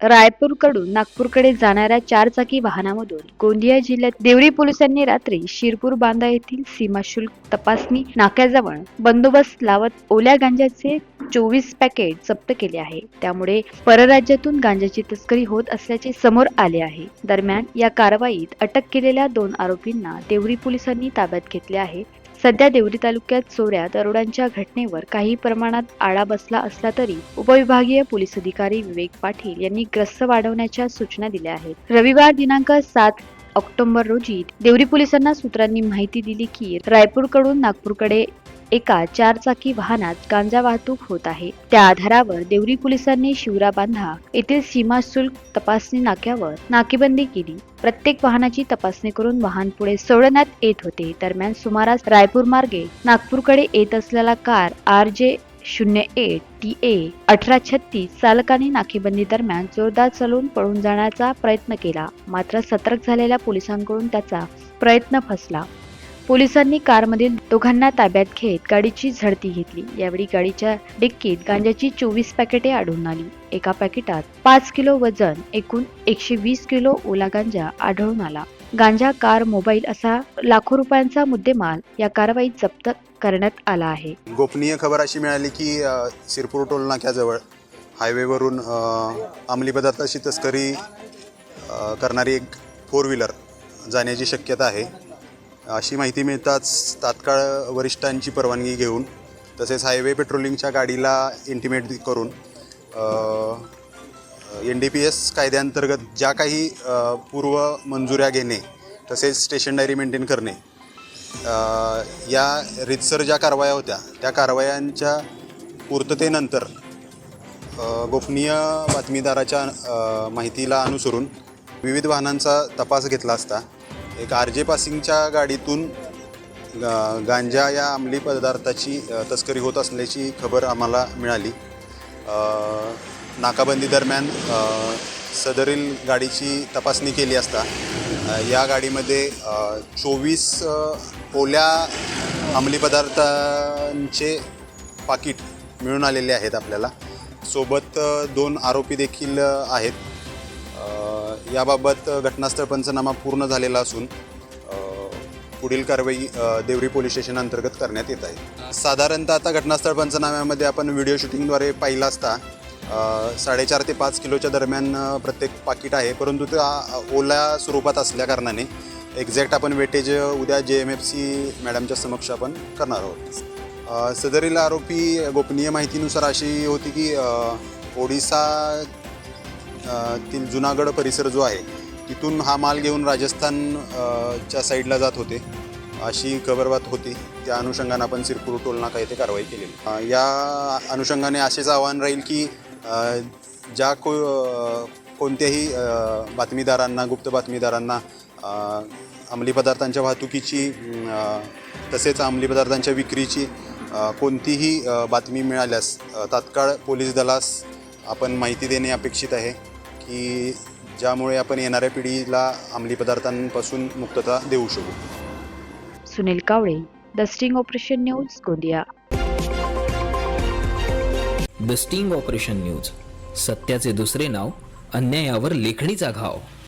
रायपूरकडून नागपूरकडे जाणाऱ्या चारचाकी वाहनामधून गोंदिया जिल्ह्यात देवरी पोलिसांनी रात्री शिरपूर बांधा येथील सीमाशुल्क तपासणी नाक्याजवळ बंदोबस्त लावत ओल्या गांजाचे चोवीस पॅकेट जप्त केले आहे. त्यामुळे परराज्यातून गांजाची तस्करी होत असल्याचे समोर आले आहे. दरम्यान या कारवाईत अटक केलेल्या दोन आरोपींना देवरी पोलिसांनी ताब्यात घेतले आहे. सध्या देवरी तालुक्यात चोऱ्या दरोड्यांच्या घटनेवर काही प्रमाणात आळा बसला असला तरी उपविभागीय पोलीस अधिकारी विवेक पाटील यांनी ग्रस्त वाढवण्याच्या सूचना दिल्या आहेत. रविवार दिनांक सात ऑक्टोबर रोजी देवरी पोलिसांना सूत्रांनी माहिती दिली की रायपूरकडून नागपूरकडे एका चारचाकी वाहनात गांजा वाहतूक होत आहे. त्या आधारावर देवरी पोलिसांनी शिवरा बांधा येथील सीमा शुल्क तपासणी नाक्यावर नाकेबंदी केली. प्रत्येक वाहनाची तपासणी करून वाहन पुढे सोडण्यात येत होते. दरम्यान सुमारास रायपूर मार्गे नागपूरकडे येत असलेला कार आर जे शून्य एट टी ए अठरा छत्तीस चालकाने नाकेबंदी दरम्यान जोरदार चालून पळून जाण्याचा प्रयत्न केला. मात्र सतर्क झालेल्या पोलिसांकडून त्याचा प्रयत्न फसला. पोलिसांनी कारमधील दोघांना ताब्यात घेत गाडीची झडती घेतली. यावेळी गाडीच्या डिक्कीत गांजाची चोवीस पॅकेटे आढळून आली. एका पॅकेटात पाच किलो वजन एकूण एकशे वीस किलो ओला गांजा आढळून आला. गांजा कार मोबाईल असा लाखो रुपयांचा मुद्देमाल या कारवाईत जप्त करण्यात आला आहे. गोपनीय खबर अशी मिळाली की सिरपूर टोल नाक्याजवळ हायवेवरून अंमली पदार्थाची तस्करी करणारी एक फोर व्हीलर जाण्याची शक्यता आहे. अशी माहिती मिळताच तात्काळ वरिष्ठांची परवानगी घेऊन तसेच हायवे पेट्रोलिंगच्या गाडीला इंटिमेट करून एन डी पी एस कायद्याअंतर्गत ज्या काही पूर्व मंजुऱ्या घेणे तसेच स्टेशन डायरी मेंटेन करणे या रितसर ज्या कारवाया होत्या त्या कारवायांच्या पूर्ततेनंतर गोपनीय बातमीदाराच्या माहितीला अनुसरून विविध वाहनांचा तपास घेतला असता एक आर जे पासिंगच्या गाडीतून गांजा या अंमली पदार्थाची तस्करी होत असल्याची खबर आम्हाला मिळाली. नाकाबंदी दरम्यान सदरील गाडीची तपासणी केली असता या गाडीमध्ये चोवीस ओल्या अंमली पदार्थांचे पाकिट मिळून आलेले आहेत आपल्याला. सोबत दोन आरोपी देखील आहेत. याबाबत घटनास्थळ पंचनामा पूर्ण झालेला असून पुढील कारवाई देवरी पोलीस स्टेशन अंतर्गत करण्यात येत आहे. साधारणतः आता घटनास्थळ पंचनाम्यामध्ये आपण व्हिडिओ शूटिंगद्वारे पाहिला असता साडेचार ते पाच किलोच्या दरम्यान प्रत्येक पाकिट आहे परंतु त्या ओला ओल्या स्वरूपात असल्या कारणाने एक्झॅक्ट आपण वेटेज उद्या जे एम एफ सी मॅडमच्या समक्ष आपण करणार आहोत. सदरील आरोपी गोपनीय माहितीनुसार अशी होती की ओडिसा तील जुनागड परिसर जो आहे तिथून हा माल घेऊन राजस्थान च्या साईडला जात होते. अशी खबरबात होती. त्या अनुषंगाने आपण सिरपूर टोल नाका येथे कारवाई केलेली. या अनुषंगाने असेच आव्हान राहील की ज्या को कोणत्याही बातमीदारांना गुप्त बातमीदारांना अंमली पदार्थांच्या वाहतुकीची तसेच अंमली पदार्थांच्या विक्रीची कोणतीही बातमी मिळाल्यास तात्काळ पोलीस दलास आपण माहिती देणे अपेक्षित आहे. की ज्यामुळे आपण येणाऱ्या पिढीला अंमली पदार्थांपासून मुक्तता देऊ शकू. Sunil Kawale the sting operation news Gondia. The sting operation news सत्याचे दुसरे नाव अन्यायावर लेखणीचा घाव.